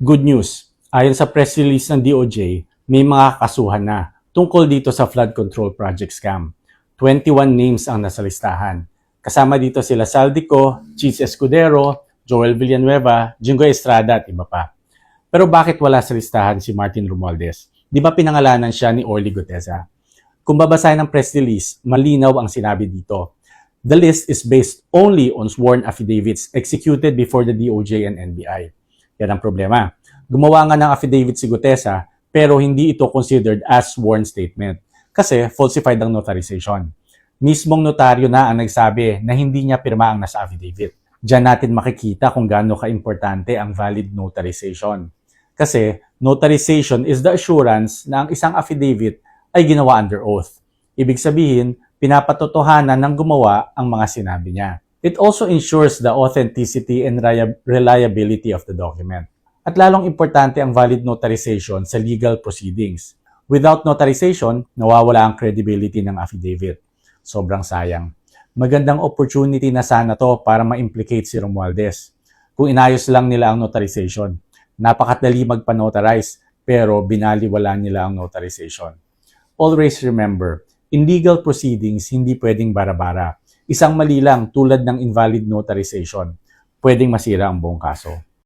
Good news, ayon sa press release ng DOJ, may mga kasuhan na tungkol dito sa flood control project scam. 21 names ang nasa listahan. Kasama dito sila Saldico, Cheese Escudero, Joel Villanueva, Jingo Estrada at iba pa. Pero bakit wala sa listahan si Martin Romualdez? Di ba pinangalanan siya ni Orly Guteza? Kung babasahin ng press release, malinaw ang sinabi dito. The list is based only on sworn affidavits executed before the DOJ and NBI. Yan ang problema. Gumawa nga ng affidavit si Gutesa pero hindi ito considered as sworn statement kasi falsified ang notarization. Mismong notaryo na ang nagsabi na hindi niya pirma ang nasa affidavit. Diyan natin makikita kung gaano ka-importante ang valid notarization. Kasi notarization is the assurance na ang isang affidavit ay ginawa under oath. Ibig sabihin, pinapatotohanan ng gumawa ang mga sinabi niya. It also ensures the authenticity and reliability of the document. At lalong importante ang valid notarization sa legal proceedings. Without notarization, nawawala ang credibility ng affidavit. Sobrang sayang. Magandang opportunity na sana to para ma-implicate si Romualdez. Kung inayos lang nila ang notarization. Napakadali magpa-notarize pero binaliwala nila ang notarization. Always remember, in legal proceedings, hindi pwedeng bara-bara. Isang mali lang tulad ng invalid notarization, pwedeng masira ang buong kaso.